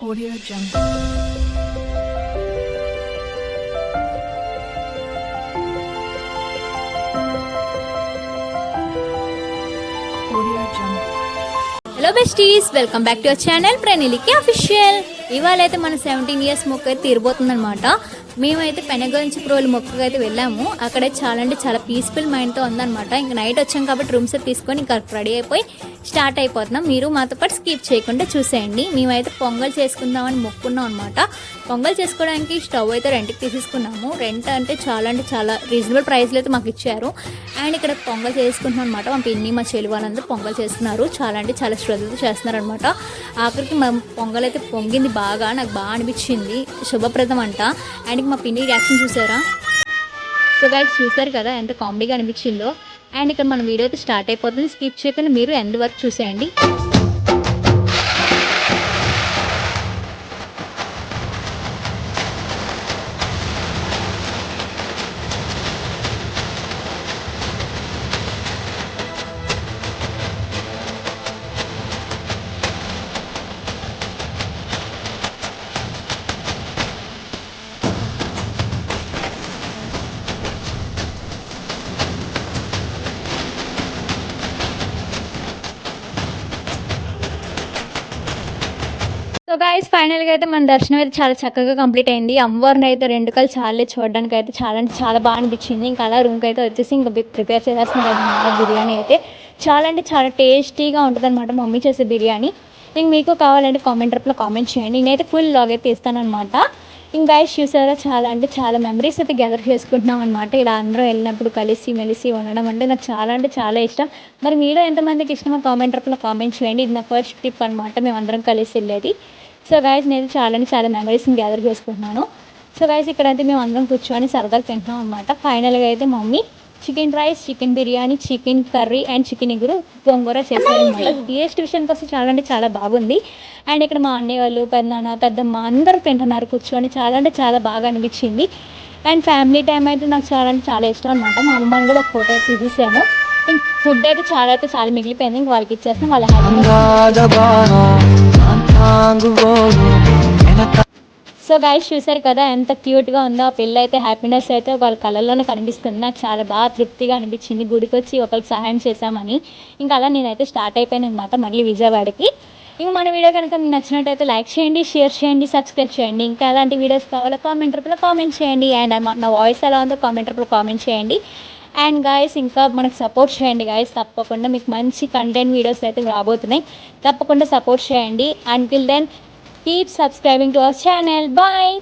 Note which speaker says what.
Speaker 1: Audio Jungle.
Speaker 2: Hello, besties. Welcome back to your channel, Pranilike Official. ఇవాళ అయితే మన seventeen years మొక్క అయితే తీరబోతుందన్నమాట మేమైతే పెనగంచి ప్రోలు మొక్కకు అయితే వెళ్ళాము. అక్కడ చాలా అంటే చాలా పీస్ఫుల్ మైండ్తో ఉందన్నమాట. ఇంకా నైట్ వచ్చాం కాబట్టి రూమ్స్ తీసుకొని ఇంకా రెడీ అయిపోయి స్టార్ట్ అయిపోతున్నాం. మీరు మాతో పాటు స్కిప్ చేయకుండా చూసేయండి. మేమైతే పొంగల్ చేసుకుందామని మొక్కున్నాం అనమాట పొంగల్ చేసుకోవడానికి స్టవ్ అయితే రెంట్కి తీసేసుకున్నాము. రెంట్ అంటే చాలా అంటే చాలా రీజనబుల్ ప్రైస్లో అయితే మాకు ఇచ్చారు. అండ్ ఇక్కడ పొంగల్ చేసుకుంటున్నాం అనమాట మా పిన్ని మా చెల్లి వాళ్ళందరూ పొంగల్ చేస్తున్నారు. చాలా అంటే చాలా శ్రద్ధతో చేస్తున్నారు అనమాట ఆఖరికి మా పొంగల్ అయితే పొంగింది బాగా బాగా నాకు బాగా అనిపించింది. శుభప్రదం అంట. అండ్ మా పిన్ని రియాక్షన్ చూసారా? సో గైడ్ చూసారు కదా ఎంత కామెడీగా అనిపించిందో. అండ్ ఇక్కడ మన వీడియో అయితే స్టార్ట్ అయిపోతుంది. స్కిప్ చేయకుండా మీరు ఎండ్ వరకు చూసేయండి. సో గాయస్ ఫైనల్గా అయితే మన దర్శనం అయితే చాలా చక్కగా కంప్లీట్ అయింది. అమ్మవారిని అయితే రెండు కళ్ళు చాలే చూడడానికి అయితే చాలా అంటే చాలా బాగా అనిపించింది. ఇంకా అలా రూమ్కి అయితే వచ్చేసి ఇంకా ప్రిపేర్ చేసేస్తున్నాం బిర్యానీ అయితే. చాలా అంటే చాలా టేస్టీగా ఉంటుంది అనమాట మమ్మీ చేసే బిర్యానీ. ఇంక మీకు కావాలంటే కామెంట్ రూపంలో కామెంట్ చేయండి. నేనైతే ఫుల్ లాగ్ అయితే ఇస్తానమాట ఇంకా గైస్ చూసారా? చాలా అంటే చాలా మెమరీస్ అయితే గ్యాదర్ చేసుకుంటున్నాం అనమాట ఇలా అందరూ వెళ్ళినప్పుడు కలిసి మెలిసి ఉండడం అంటే నాకు చాలా అంటే చాలా ఇష్టం. మరి మీలో ఎంతమందికి ఇష్టమో కామెంట్ రూపంలో కామెంట్ చేయండి. ఇది నా ఫస్ట్ ట్రిప్ అనమాట మేము అందరం కలిసి వెళ్ళేది. సో గాయస్ నేను చాలా అంటే చాలా మెమరీస్ని గ్యాదర్ చేసుకుంటున్నాను. సో గాయస్ ఇక్కడైతే మేము అందరం కూర్చొని సరదాగా తింటున్నాం అనమాట ఫైనల్గా అయితే mummy chicken rice chicken biryani chicken curry and chicken ఎగురు గోంగూర చేశారనమాట టేస్ట్ విషయానికి వస్తే చాలా అంటే చాలా బాగుంది. అండ్ ఇక్కడ మా అన్నయ్య వాళ్ళు పెద్దనాన్న పెద్దమ్మ అందరూ తింటున్నారు కూర్చొని. చాలా అంటే చాలా బాగా అనిపించింది. అండ్ ఫ్యామిలీ టైం అయితే నాకు చాలా అంటే చాలా ఇష్టం అనమాట మా అమ్మని కూడా ఒక ఫోటో తీసేసాము ఫుడ్ అయితే చాలా అయితే చాలా మిగిలిపోయింది. ఇంక వాళ్ళకి ఇచ్చేస్తాం వాళ్ళ సో గైస్ చూసారు కదా ఎంత క్యూట్గా ఉందో ఆ పిల్ల అయితే హ్యాపీనెస్ అయితే వాళ్ళ కళ్ళల్లోనే కనిపిస్తుంది. నాకు చాలా బాగా తృప్తిగా అనిపించింది. గుడికి వచ్చి ఒకరికి సహాయం చేశామని. ఇంకా అలా నేనైతే స్టార్ట్ అయిపోయాను అనమాట మళ్ళీ విజయవాడకి. ఇంక మన వీడియో కనుక మీకు నచ్చినట్టయితే లైక్ చేయండి షేర్ చేయండి సబ్స్క్రైబ్ చేయండి. ఇంకా అలాంటి వీడియోస్ కావాలో కామెంట్ రూపంలో కామెంట్ చేయండి. అండ్ నా వాయిస్ ఎలా ఉందో కామెంట్ రూపంలో కామెంట్ చేయండి. అండ్ గాయస్ ఇంకా మనకు సపోర్ట్ చేయండి గాయస్ తప్పకుండా మీకు మంచి కంటెంట్ వీడియోస్ అయితే రాబోతున్నాయి. తప్పకుండా సపోర్ట్ చేయండి. Until then Keep subscribing to our channel. Bye.